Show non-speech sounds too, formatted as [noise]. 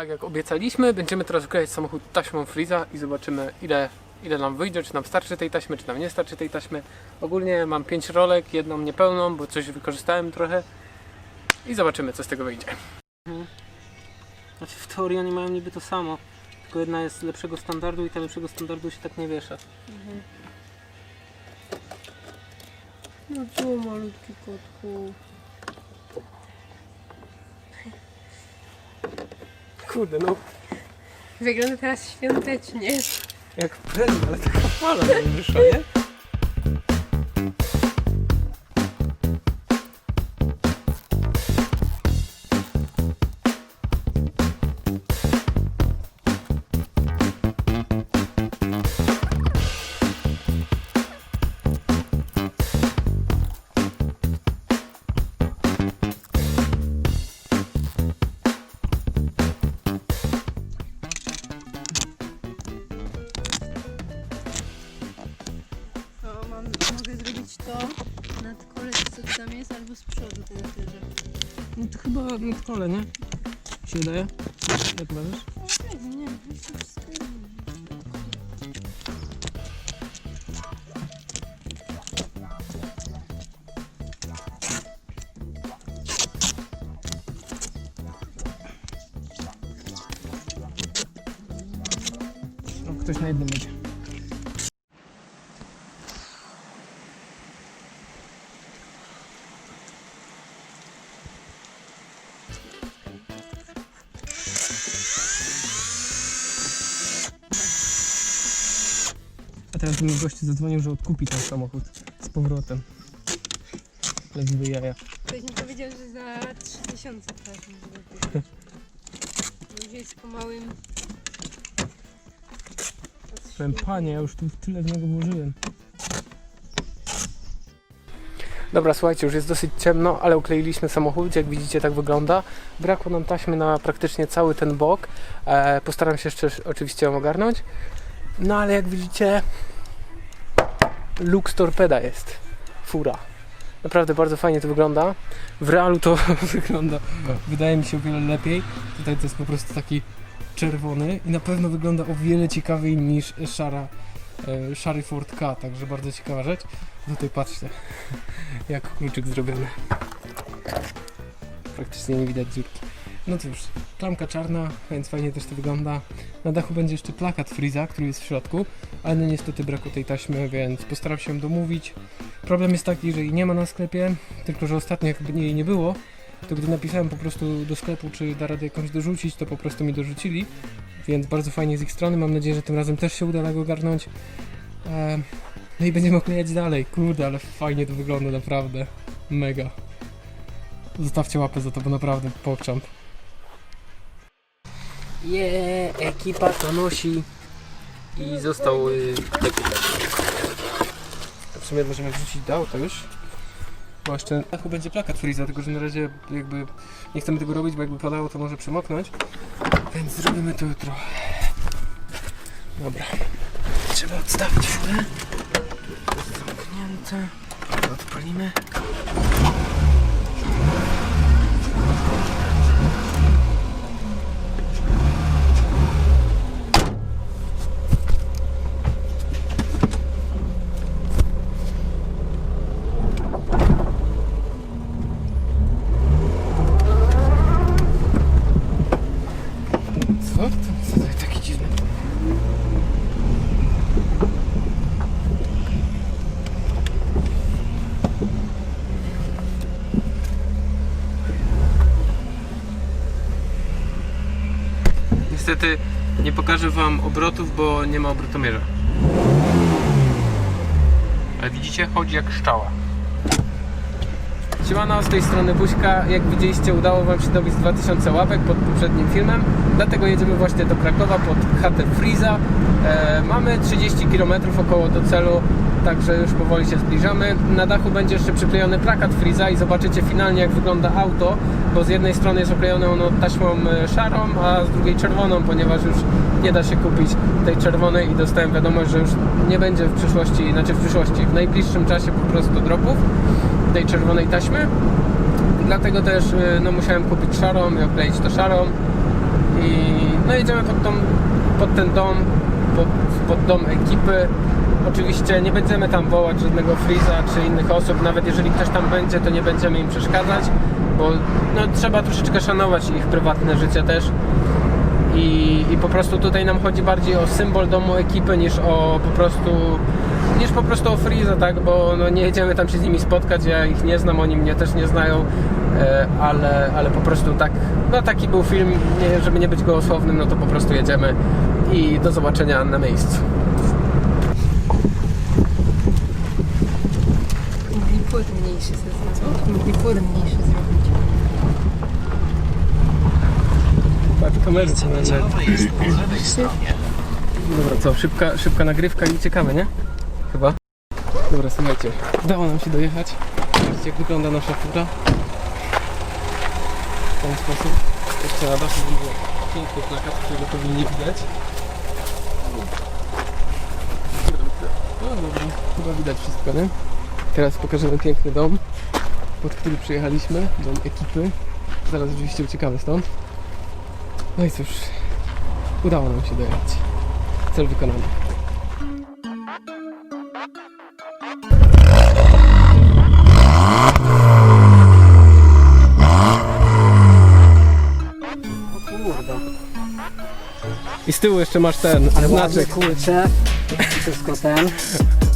Tak jak obiecaliśmy, będziemy teraz wklejać samochód taśmą Freeza i zobaczymy ile, ile nam wyjdzie, czy nam starczy tej taśmy, czy nam nie starczy tej taśmy. Ogólnie mam 5 rolek, jedną niepełną, bo coś wykorzystałem trochę i zobaczymy co z tego wyjdzie. Znaczy w teorii oni mają niby to samo, tylko jedna jest lepszego standardu i ta lepszego standardu się tak nie wiesza. No co malutki kotku. Kurde, no Wygląda teraz świątecznie. jak prezent, ale taka fala nam wyszła, nie? To nad kolec, co tam jest, albo z przodu ten tyże. No to chyba na kole, nie? Się wydaje? Jak uważasz? Nie, nie, to wszystko. No, ktoś na jednym będzie. Teraz mi gościu zadzwonił, że odkupi ten samochód z powrotem. Lewy jaja. Ktoś mi powiedział, że za 3000 pewnie złotych. Już jest po małym... Powiem, panie, ja już tu tyle w niego włożyłem. Dobra, słuchajcie, już jest dosyć ciemno, ale ukleiliśmy samochód, jak widzicie tak wygląda. Brakło nam taśmy na praktycznie cały ten bok. E, postaram się jeszcze oczywiście ją ogarnąć. No ale jak widzicie, Lux Torpeda jest. Fura. Naprawdę bardzo fajnie to wygląda. W realu to [laughs] wygląda, wydaje mi się o wiele lepiej. Tutaj to jest po prostu taki czerwony i na pewno wygląda o wiele ciekawiej niż szara, e, szary Ford K, także bardzo ciekawa rzecz. Tutaj patrzcie, [laughs] jak kluczyk zrobiony. Praktycznie nie widać dziurki. No cóż, klamka czarna, więc fajnie też to wygląda. Na dachu będzie jeszcze plakat Freeza, który jest w środku, ale no niestety brakło tej taśmy, więc postaram się domówić. Problem jest taki, że jej nie ma na sklepie, tylko że ostatnio jakby jej nie było, to gdy napisałem po prostu do sklepu, czy da radę jakąś dorzucić, to po prostu mi dorzucili. Więc bardzo fajnie z ich strony. Mam nadzieję, że tym razem też się uda go ogarnąć. E, no i będziemy oklejać dalej. Kurde, ale fajnie to wygląda, naprawdę. Mega. Zostawcie łapę za to, bo naprawdę pokczam. Je, ekipa to nosi. I został y, W sumie możemy wrzucić do auta już. Bo jeszcze na będzie plakat Freeza, tylko że na razie jakby nie chcemy tego robić, bo jakby padało to może przemoknąć. Więc zrobimy to jutro. Dobra. Trzeba odstawić furę. Zamknięte. Odpalimy. Co? To, to taki dziwny? Niestety nie pokażę wam obrotów, bo nie ma obrotomierza. Ale widzicie, chodzi jak szczała. Siemano, z tej strony Buźka. Jak widzieliście, udało Wam się dobić 2000 łapek pod poprzednim filmem. Dlatego jedziemy właśnie do Krakowa pod chatę Freeza. E, mamy 30 km około do celu, także już powoli się zbliżamy. Na dachu będzie jeszcze przyklejony plakat Freeza i zobaczycie finalnie jak wygląda auto, bo z jednej strony jest oklejone ono taśmą e, szarą, a z drugiej czerwoną, ponieważ już nie da się kupić tej czerwonej i dostałem wiadomość, że już nie będzie w przyszłości, znaczy w przyszłości, w najbliższym czasie po prostu dropów tej czerwonej taśmy. Dlatego też y, no, musiałem kupić szarą i okleić to szarą. I No jedziemy pod, tą, pod ten dom, pod, pod dom ekipy. Oczywiście nie będziemy tam wołać żadnego Freeza czy innych osób, nawet jeżeli ktoś tam będzie, to nie będziemy im przeszkadzać, bo no, trzeba troszeczkę szanować ich prywatne życie też. I, I po prostu tutaj nam chodzi bardziej o symbol domu ekipy niż o po prostu niż po prostu o Freeza, tak? Bo no, nie jedziemy tam się z nimi spotkać, ja ich nie znam, oni mnie też nie znają, e, ale, ale po prostu tak, no taki był film, nie, żeby nie być gołosłownym, no to po prostu jedziemy i do zobaczenia na miejscu. Mogli płot mniejszy zrobić. Mogli płot mniejszy zrobić. Patrz, kamery co Dobra, co, szybka, szybka nagrywka i uciekamy, nie? Chyba. Dobra, słuchajcie, udało nam się dojechać. Zobaczcie, jak wygląda nasza fura. W ten sposób. Jeszcze na dachu będzie piękny plakat, którego powinni widać. No dobra, chyba widać wszystko, nie? Teraz pokażemy piękny dom, pod który przyjechaliśmy, dom ekipy. Zaraz oczywiście uciekamy stąd. No i cóż, udało nam się dojechać. Cel wykonany. I z tyłu jeszcze masz ten znaczek. Kurczę, wszystko ten. [laughs]